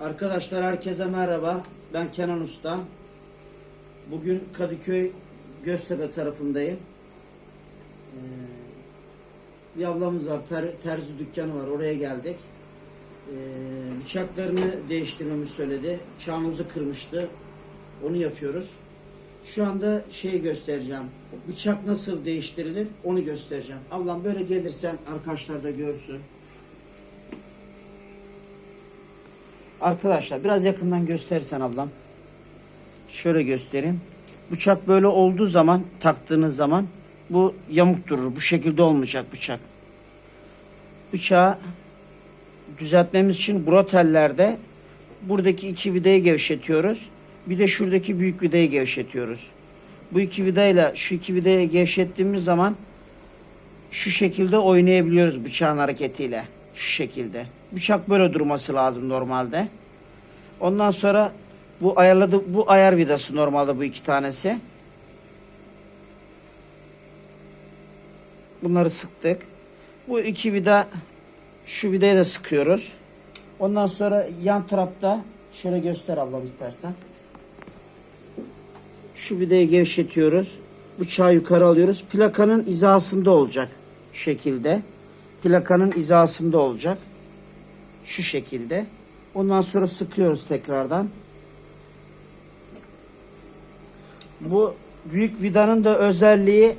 Arkadaşlar herkese merhaba. Ben Kenan Usta. Bugün Kadıköy Göztepe tarafındayım. Ee, bir ablamız var. ter- terzi dükkanı var. Oraya geldik. Ee, bıçaklarını değiştirmemi söyledi. Çağımızı kırmıştı. Onu yapıyoruz. Şu anda şeyi göstereceğim. Bıçak nasıl değiştirilir onu göstereceğim. Ablam böyle gelirsen arkadaşlar da görsün. Arkadaşlar biraz yakından gösterirsen ablam. Şöyle göstereyim. Bıçak böyle olduğu zaman taktığınız zaman bu yamuk durur. Bu şekilde olmayacak bıçak. Bıçağı düzeltmemiz için brotellerde buradaki iki vidayı gevşetiyoruz. Bir de şuradaki büyük vidayı gevşetiyoruz. Bu iki vidayla şu iki vidayı gevşettiğimiz zaman şu şekilde oynayabiliyoruz bıçağın hareketiyle. Şu şekilde. Bıçak böyle durması lazım normalde. Ondan sonra bu ayarladı bu ayar vidası normalde bu iki tanesi. Bunları sıktık. Bu iki vida şu vidayı da sıkıyoruz. Ondan sonra yan tarafta şöyle göster ablam istersen. Şu vidayı gevşetiyoruz. Bıçağı yukarı alıyoruz. Plakanın hizasında olacak şekilde. Plakanın hizasında olacak. Şu şekilde. Ondan sonra sıkıyoruz tekrardan. Bu büyük vidanın da özelliği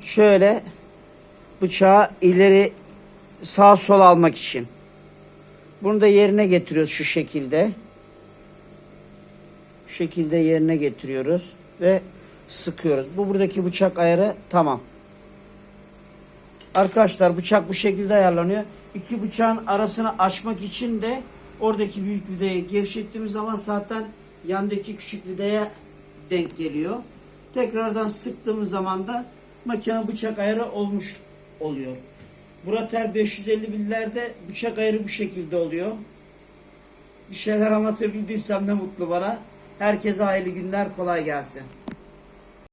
şöyle bıçağı ileri sağ sol almak için. Bunu da yerine getiriyoruz şu şekilde. Şu şekilde yerine getiriyoruz ve sıkıyoruz. Bu buradaki bıçak ayarı tamam. Arkadaşlar bıçak bu şekilde ayarlanıyor. İki bıçağın arasını açmak için de oradaki büyük vidayı gevşettiğimiz zaman zaten yandaki küçük vidaya denk geliyor. Tekrardan sıktığımız zaman da makine bıçak ayarı olmuş oluyor. Burater 550 billerde bıçak ayarı bu şekilde oluyor. Bir şeyler anlatabildiysem ne mutlu bana. Herkese hayırlı günler, kolay gelsin.